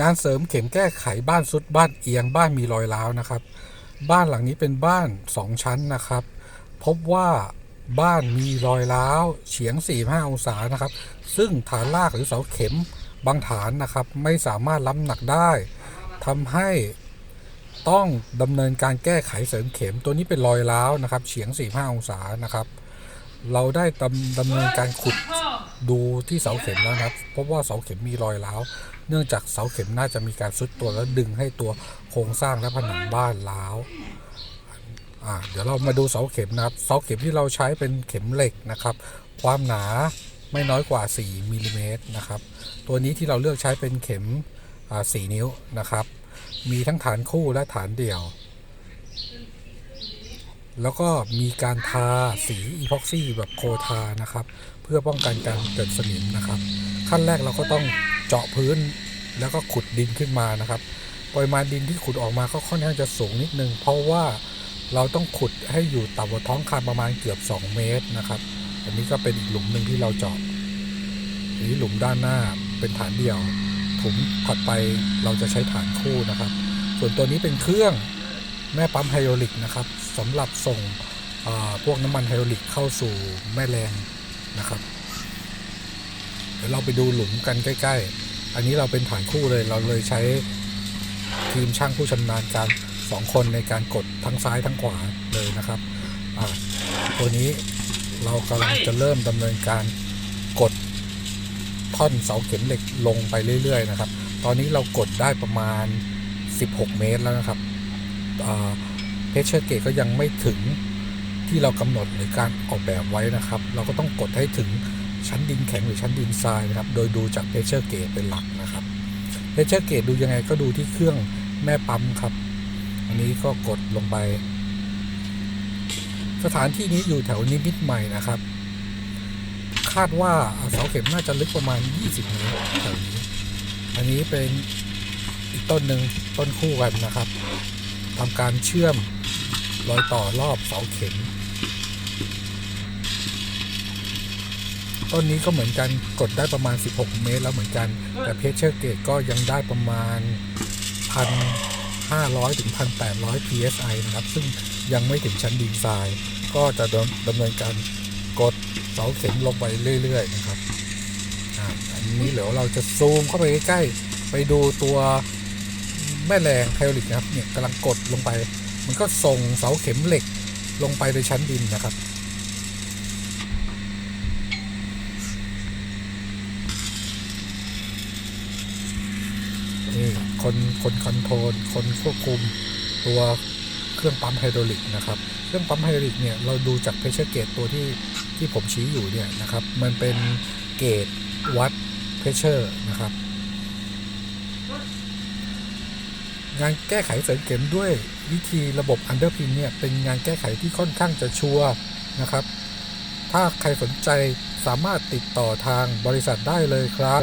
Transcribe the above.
งานเสริมเข็มแก้ไขบ้านสุดบ้านเอียงบ้านมีรอยร้าวนะครับ บ้านหลังนี้เป็นบ้านสองชั้นนะครับ พบว่าบ้านมีรอยร้าวเฉียง 45 องศานะครับ ซึ่งฐานรากหรือเสาเข็มบางฐานนะครับ ไม่สามารถรับหนักได้ทำให้ต้องดำเนินการแก้ไขเสริมเข็มตัวนี้เป็นรอยร้าวนะครับ เฉียง 45 องศานะครับ เราได้ดำดำเนินการขุด ดูที่เสาเข็มแล้วนะครับพบว่าเสาเข็มมีรอยร้าว เนื่องจากเสาเข็มน่าจะมีการซุดตัวแล้วดึงให้ตัวโครงสร้างและผนังบ้านร้าวอ่าเดี๋ยวเรามาดูเสาเข็มนะครับ เสาเข็มที่เราใช้เป็นเข็มเหล็กนะครับ ความหนาไม่น้อยกว่า 4มิลลิเมตรนะครับ ตัวนี้ที่เราเลือกใช้เป็นเข็มอ่นิ้วนะครับ มีทั้งฐานคู่และฐานเดี่ยว แล้วก็มีการทาสีอีพ็อกซี่แบบโคทานะครับ เพื่อป้องกันการเกิดสนิมนะครับ ขั้นแรกเราก็ต้องเจาะพื้นแล้วก็ขุดดินขึ้นมานะครับปริมาณดินที่ขุดออกมาก็ค่อนข้างจะสูงนิดนึง เพราะว่าเราต้องขุดให้อยู่ต่ำกว่าท้องคานประมาณเกือบ 2 เมตรนะครับ อันนี้ก็เป็นอีกหลุมหนึ่งที่เราเจาะนี้หลุมด้านหน้าเป็นฐานเดี่ยวถุมถัดไปเราจะใช้ฐานคู่นะครับ ส่วนตัวนี้เป็นเครื่อง แม่ปั๊มไฮดรอลิกนะครับสำหรับส่งพวกน้ำมันไฮดรอลิกเข้าสู่แม่แรงนะครับ เดี๋ยวเราไปดูหลุมกันใกล้ ๆ อันนี้เราเป็นฐานคู่เลยเราเลยใช้ทีมช่างผู้ชำนาญการสองคนในการกดทั้งซ้ายทั้งขวาเลยนะครับอ่าตัวนี้เรากำลังจะเริ่มดำเนินการกดท่อนเสาเข็มเหล็กลงไปเรื่อย ๆ นะครับ ตอนนี้เรากดได้ประมาณ 16 เมตรแล้วนะครับ เพชเชอร์เกตก็ยังไม่ถึงที่เรากำหนดหรือการออกแบบไว้นะครับ เราก็ต้องกดให้ถึงชั้นดินแข็งหรือชั้นดินทรายนะครับ โดยดูจากเพชเชอร์เกตเป็นหลักนะครับเพชเชอร์เกตดูยังไงก็ดูที่เครื่องแม่ปั๊มครับ อันนี้ก็กดลงไป สถานที่นี้อยู่แถวนิมิตใหม่นะครับ คาดว่าเสาเข็มน่าจะลึกประมาณ 20เมตรแถวนี้ อันนี้เป็นอีกต้นหนึ่งต้นคู่กันนะครับ ทำการเชื่อมรอยต่อรอบเสาเข็ม ต้นนี้ก็เหมือนกันกดได้ประมาณ 16 เมตรแล้วเหมือนกัน แต่เพชเชอร์เกตก็ยังได้ประมาณ 1,500 ถึง 1,800 psi นะครับ ซึ่งยังไม่ถึงชั้นดินทรายก็จะดำเนินการกดเสาเข็มลงไปเรื่อย ๆ นะครับอันนี้เดี๋ยวเราจะซูมเข้าไปใกล้ๆไปดูตัว แม่แรงไฮดรอลิกนะครับเนี่ยกำลังกดลงไป มันก็ส่งเสาเข็มเหล็กลงไปในชั้นดินนะครับนี่คนคนคอนโทรลคนควบคุมตัวเครื่องปั๊มไฮดรอลิกนะครับ เครื่องปั๊มไฮดรอลิกเนี่ยเราดูจากเพชเชอร์เกตตัวที่ที่ผมชี้อยู่เนี่ยนะครับ มันเป็นเกจวัดเพชเชอร์นะครับ งานแก้ไขเสริมเข็มด้วยวิธีระบบอันเดอร์พินเนี่ยเป็นงานแก้ไขที่ค่อนข้างจะชัวร์นะครับ ถ้าใครสนใจสามารถติดต่อทางบริษัทได้เลยครับ